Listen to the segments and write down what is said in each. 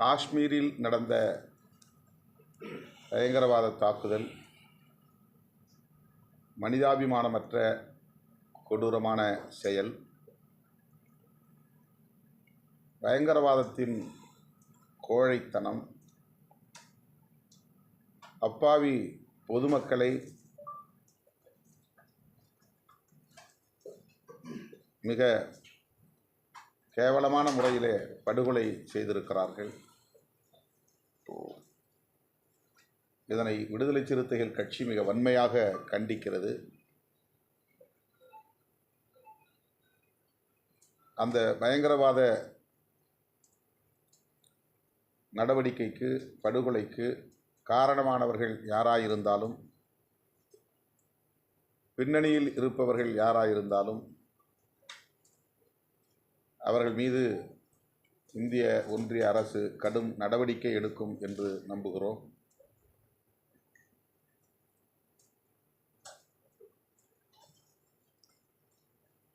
காஷ்மீரில் நடந்த பயங்கரவாத தாக்குதல் மனிதாபிமானமற்ற கொடூரமான செயல். பயங்கரவாதத்தின் கோழைத்தனம். அப்பாவி பொதுமக்களை மிக கேவலமான முறையிலே படுகொலை செய்திருக்கிறார்கள். இதனை விடுதலை சிறுத்தைகள் கட்சி மிக வன்மையாக கண்டிக்கிறது. அந்த பயங்கரவாத நடவடிக்கைக்கு படுகொலைக்கு காரணமானவர்கள் யாராயிருந்தாலும் பின்னணியில் இருப்பவர்கள் யாராயிருந்தாலும் அவர்கள் மீது இந்திய ஒன்றிய அரசு கடும் நடவடிக்கை எடுக்கும் என்று நம்புகிறோம்.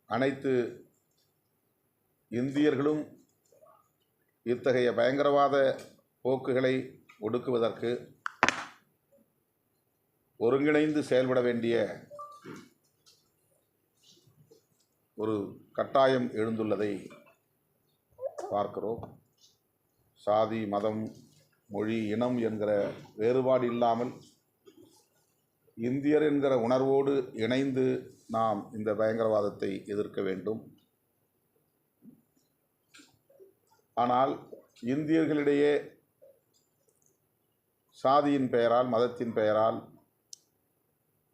அனைத்து இந்தியர்களும் இத்தகைய பயங்கரவாத போக்குகளை ஒடுக்குவதற்கு ஒருங்கிணைந்து செயல்பட வேண்டிய ஒரு கட்டாயம் எழுந்துள்ளதை பார்க்கிறோம். சாதி மதம் மொழி இனம் என்கிற வேறுபாடு இல்லாமல் இந்தியர் என்கிற உணர்வோடு இணைந்து நாம் இந்த பயங்கரவாதத்தை எதிர்க்க வேண்டும். ஆனால் இந்தியர்களிடையே சாதியின் பெயரால் மதத்தின் பெயரால்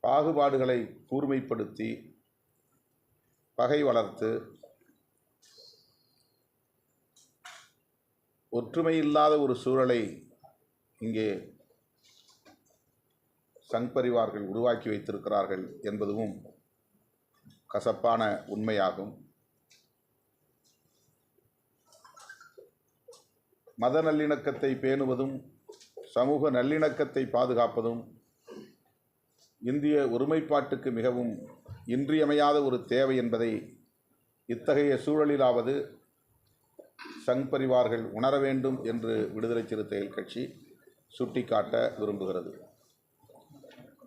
பாகுபாடுகளை கூர்மைப்படுத்தி பகை வளர்த்து ஒற்றுமை இல்லாத ஒரு சூழலை இங்கே சங் பரிவார்கள் உருவாக்கி வைத்திருக்கிறார்கள் என்பதும் கசப்பான உண்மையாகும். மத நல்லிணக்கத்தை பேணுவதும் சமூக நல்லிணக்கத்தை பாதுகாப்பதும் இந்திய ஒருமைப்பாட்டுக்கு மிகவும் இன்றியமையாத ஒரு தேவை என்பதை இத்தகைய சூழலிலாவது சங் பரிவார்கள் உணர வேண்டும் என்று விடுதலை சிறுத்தைகள் கட்சி சுட்டிக்காட்ட விரும்புகிறது.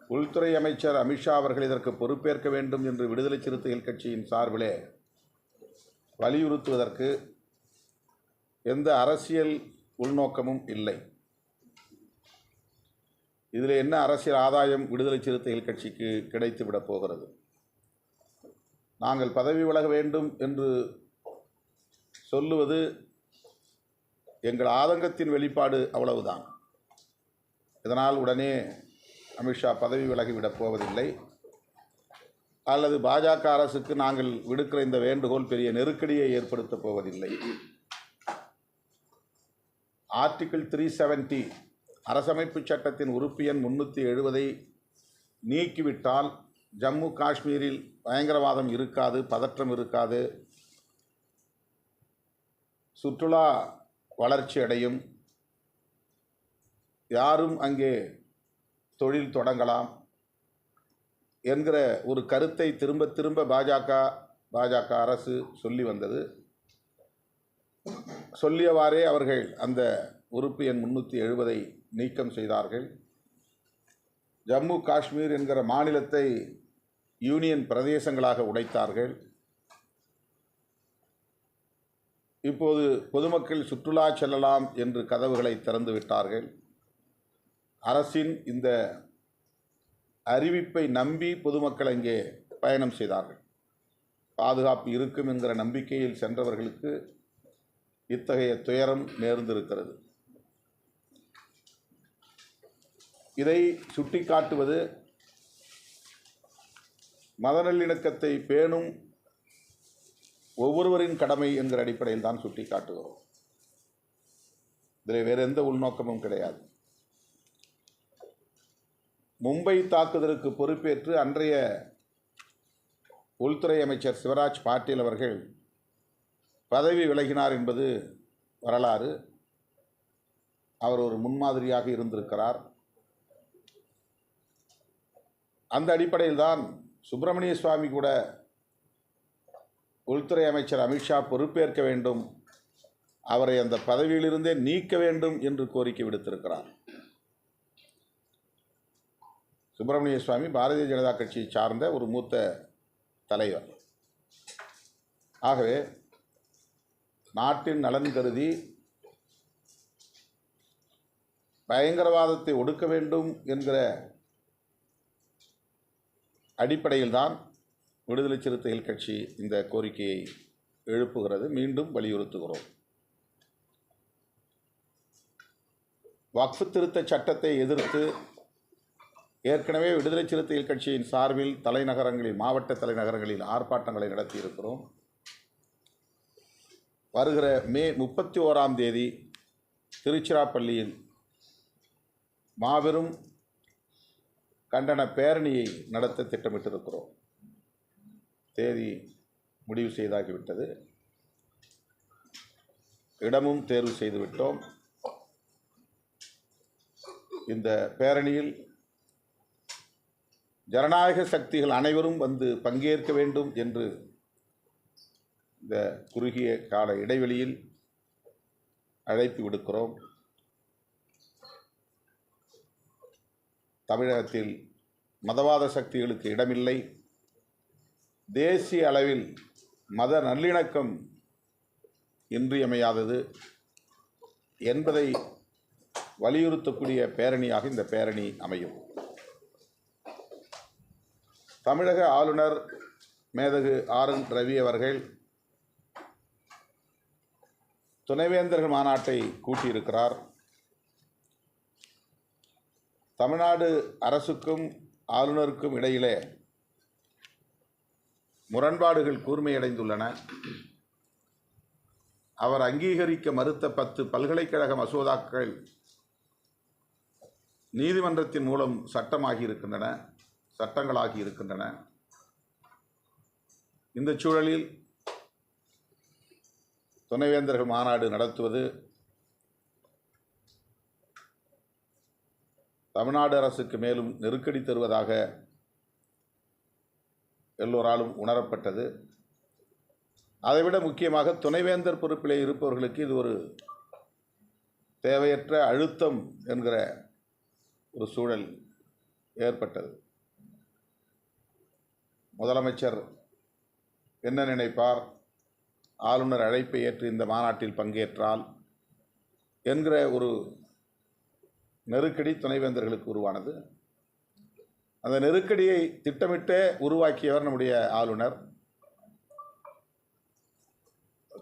உள்துறை அமைச்சர் அமித்ஷா அவர்கள் இதற்கு பொறுப்பேற்க வேண்டும் என்று விடுதலை சிறுத்தைகள் கட்சியின் சார்பிலே வலியுறுத்துவதற்கு எந்த அரசியல் உள்நோக்கமும் இல்லை. இதில் என்ன அரசியல் ஆதாயம் விடுதலை சிறுத்தைகள் கட்சிக்கு கிடைத்துவிடப் போகிறது? நாங்கள் பதவி விலக வேண்டும் என்று சொல்லுவது எங்கள் ஆதங்கத்தின் வெளிப்பாடு அவ்வளவுதான். இதனால் உடனே அமித்ஷா பதவி விலகிவிடப் போவதில்லை. அல்லது பாஜக அரசுக்கு நாங்கள் விடுக்கிற இந்த வேண்டுகோள் பெரிய நெருக்கடியை ஏற்படுத்தப் போவதில்லை. ஆர்டிகிள் த்ரீ செவன்டி அரசமைப்பு சட்டத்தின் உறுப்பு எண் முன்னூற்றி எழுபதை நீக்கிவிட்டால் ஜம்மு காஷ்மீரில் பயங்கரவாதம் இருக்காது பதற்றம் இருக்காது. சுற்றுலா வளர்ச்சி அடையும் யாரும் அங்கே தொழில் தொடங்கலாம் என்கிற ஒரு கருத்தை திரும்ப திரும்ப பாஜக பாஜக அரசு சொல்லி வந்தது. சொல்லியவாறே அவர்கள் அந்த உறுப்பு எண் முன்னூற்றி எழுபதை நீக்கம் செய்தார்கள். ஜம்மு காஷ்மீர் என்கிற மாநிலத்தை யூனியன் பிரதேசங்களாக உடைத்தார்கள். இப்போது பொதுமக்கள் சுற்றுலா செல்லலாம் என்று கதவுகளை திறந்து விட்டார்கள். அரசின் இந்த அறிவிப்பை நம்பி பொதுமக்கள் அங்கே பயணம் செய்தார்கள். பாதுகாப்பு இருக்கும் என்கிற நம்பிக்கையில் சென்றவர்களுக்கு இத்தகைய துயரம் நேர்ந்திருக்கிறது. இதை சுட்டிக்காட்டுவது மத நல்லிணக்கத்தை பேணும் ஒவ்வொருவரின் கடமை என்கிற அடிப்படையில் தான் சுட்டிக்காட்டுகிறோம். இதில் வேறு எந்த உள்நோக்கமும் கிடையாது. மும்பை தாக்குதலுக்கு பொறுப்பேற்று அன்றைய உள்துறை அமைச்சர் சிவராஜ் பாட்டீல் அவர்கள் பதவி விலகினார் என்பது வரலாறு. அவர் ஒரு முன்மாதிரியாக இருந்திருக்கிறார். அந்த அடிப்படையில் தான் சுப்பிரமணிய சுவாமி கூட உள்துறை அமைச்சர் அமித்ஷா பொறுப்பேற்க வேண்டும் அவரை அந்த பதவியிலிருந்தே நீக்க வேண்டும் என்று கோரிக்கை விடுத்திருக்கிறார். சுப்பிரமணிய சுவாமி பாரதிய ஜனதா கட்சியை சார்ந்த ஒரு மூத்த தலைவர். ஆகவே நாட்டின் நலன் கருதி பயங்கரவாதத்தை ஒடுக்க வேண்டும் என்கிற அடிப்படையில்தான் விடுதலை சிறுத்தைகள் கட்சி இந்த கோரிக்கையை எழுப்புகிறது. மீண்டும் வலியுறுத்துகிறோம். வக்ஃபு திருத்த சட்டத்தை எதிர்த்து ஏற்கனவே விடுதலை சிறுத்தைகள் கட்சியின் சார்பில் தலைநகரங்களில் மாவட்ட தலைநகரங்களில் ஆர்ப்பாட்டங்களை நடத்தியிருக்கிறோம். வருகிற மே முப்பத்தி ஓராம் தேதி திருச்சிராப்பள்ளியில் மாபெரும் கண்டன பேரணியை நடத்த திட்டமிட்டிருக்கிறோம். தேதி முடிவு செய்தாகிவிட்டது. இடமும் தேர்வு செய்துவிட்டோம். இந்த பேரணியில் ஜனநாயக சக்திகள் அனைவரும் வந்து பங்கேற்க வேண்டும் என்று இந்த குறுகிய கால இடைவெளியில் அழைப்பு விடுக்கிறோம். தமிழகத்தில் மதவாத சக்திகளுக்கு இடமில்லை. தேசிய அளவில் மத நல்லிணக்கம் இன்றியமையாதது என்பதை வலியுறுத்தக்கூடிய பேரணியாக இந்த பேரணி அமையும். தமிழக ஆளுநர் மேதகு ஆர் என் ரவி அவர்கள் துணைவேந்தர்கள் மாநாட்டை கூட்டியிருக்கிறார். தமிழ்நாடு அரசுக்கும் ஆளுநருக்கும் இடையிலே முரண்பாடுகள் கூர்மையடைந்துள்ளன. அவர் அங்கீகரிக்க மறுத்த பத்து பல்கலைக்கழக மசோதாக்கள் நீதிமன்றத்தின் மூலம் சட்டமாகியிருக்கின்றன. சட்டங்களாகி இருக்கின்றன. இந்த சூழலில் துணைவேந்தர்கள் மாநாடு நடத்துவது தமிழ்நாடு அரசுக்கு மேலும் நெருக்கடி தருவதாக எல்லோராலும் உணரப்பட்டது. அதைவிட முக்கியமாக துணைவேந்தர் பொறுப்பிலே இருப்பவர்களுக்கு இது ஒரு தேவையற்ற அழுத்தம் என்கிற ஒரு சூழல் ஏற்பட்டது. முதலமைச்சர் என்ன நினைப்பார்? ஆளுநர் அழைப்பை ஏற்று இந்த மாநாட்டில் பங்கேற்றால் என்கிற ஒரு நெருக்கடி துணைவேந்தர்களுக்கு உருவானது. அந்த நெருக்கடியை திட்டமிட்டே உருவாக்கியவர் நம்முடைய ஆளுநர்.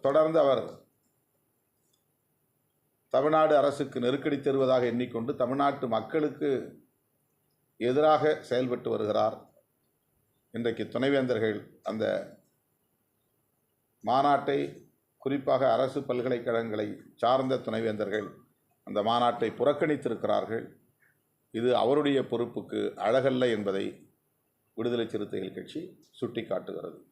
தொடர்ந்து அவர் தமிழ்நாடு அரசுக்கு நெருக்கடி தருவதாக எண்ணிக்கொண்டு தமிழ்நாட்டு மக்களுக்கு எதிராக செயல்பட்டு வருகிறார். இன்றைக்கு துணைவேந்தர்கள் அந்த மாநாட்டை குறிப்பாக அரசு பல்கலைக்கழகங்களை சார்ந்த துணைவேந்தர்கள் அந்த மாநாட்டை புறக்கணித்திருக்கிறார்கள். இது அவருடைய பொறுப்புக்கு அழகல்ல என்பதை விடுதலை சிறுத்தைகள் கட்சி சுட்டிக்காட்டுகிறது.